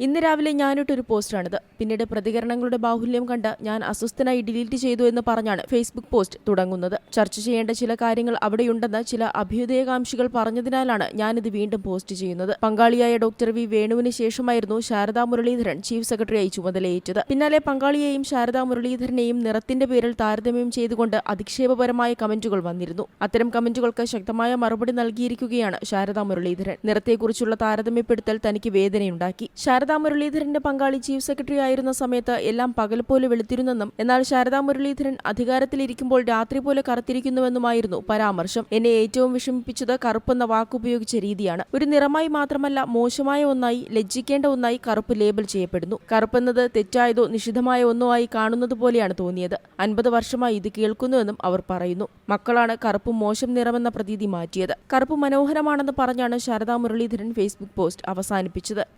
ഇന്ന് രാവിലെ ഞാനിട്ടൊരു പോസ്റ്റാണിത്. പിന്നീട് പ്രതികരണങ്ങളുടെ ബാഹുല്യം കണ്ട് ഞാൻ അസ്വസ്ഥനായി ഡിലീറ്റ് ചെയ്തു എന്ന് പറഞ്ഞാണ് ഫേസ്ബുക്ക് പോസ്റ്റ് തുടങ്ങുന്നത്. ചർച്ച ചെയ്യേണ്ട ചില കാര്യങ്ങൾ അവിടെയുണ്ടെന്ന് ചില അഭ്യുദയകാംക്ഷികൾ പറഞ്ഞതിനാലാണ് ഞാനിത് വീണ്ടും പോസ്റ്റ് ചെയ്യുന്നത്. പങ്കാളിയായ ഡോക്ടർ വി വേണുവിന് ശേഷമായിരുന്നു ശാരദാ മുരളീധരൻ ചീഫ് സെക്രട്ടറിയായി ചുമതലയേറ്റത്. പിന്നാലെ പങ്കാളിയെയും ശാരദാ മുരളീധരനെയും നിറത്തിന്റെ പേരിൽ താരതമ്യം ചെയ്തുകൊണ്ട് അധിക്ഷേപപരമായ കമന്റുകൾ വന്നിരുന്നു. അത്തരം കമന്റുകൾക്ക് ശക്തമായ മറുപടി നൽകിയിരിക്കുകയാണ് ശാരദാ മുരളീധരൻ. നിറത്തെക്കുറിച്ചുള്ള താരതമ്യപ്പെടുത്തൽ തനിക്ക് വേദനയുണ്ടാക്കി. ശാരദാ മുരളീധരന്റെ പങ്കാളി ചീഫ് സെക്രട്ടറി ആയിരുന്ന സമയത്ത് എല്ലാം പകൽ പോലെ വെളുത്തിരുന്നെന്നും എന്നാൽ ശാരദാ മുരളീധരൻ അധികാരത്തിലിരിക്കുമ്പോൾ രാത്രി പോലെ കറുത്തിരിക്കുന്നുവെന്നുമായിരുന്നു പരാമർശം. എന്നെ ഏറ്റവും വിഷമിപ്പിച്ചത് കറുപ്പെന്ന വാക്കുപയോഗിച്ച രീതിയാണ്. ഒരു നിറമായി മാത്രമല്ല മോശമായ ഒന്നായി ലജ്ജിക്കേണ്ട ഒന്നായി കറുപ്പ് ലേബൽ ചെയ്യപ്പെടുന്നു. കറുപ്പെന്നത് തെറ്റായതോ നിഷിദ്ധമായ ഒന്നോ ആയി കാണുന്നത് പോലെയാണ് തോന്നിയത്. അൻപത് വർഷമായി ഇത് കേൾക്കുന്നുവെന്നും അവർ പറയുന്നു. മക്കളാണ് കറുപ്പ് മോശം നിറമെന്ന പ്രതീതി മാറ്റിയത്. കറുപ്പ് മനോഹരമാണെന്ന് പറഞ്ഞാണ് ശാരദാ മുരളീധരൻ ഫേസ്ബുക്ക് പോസ്റ്റ് അവസാനിപ്പിച്ചത്.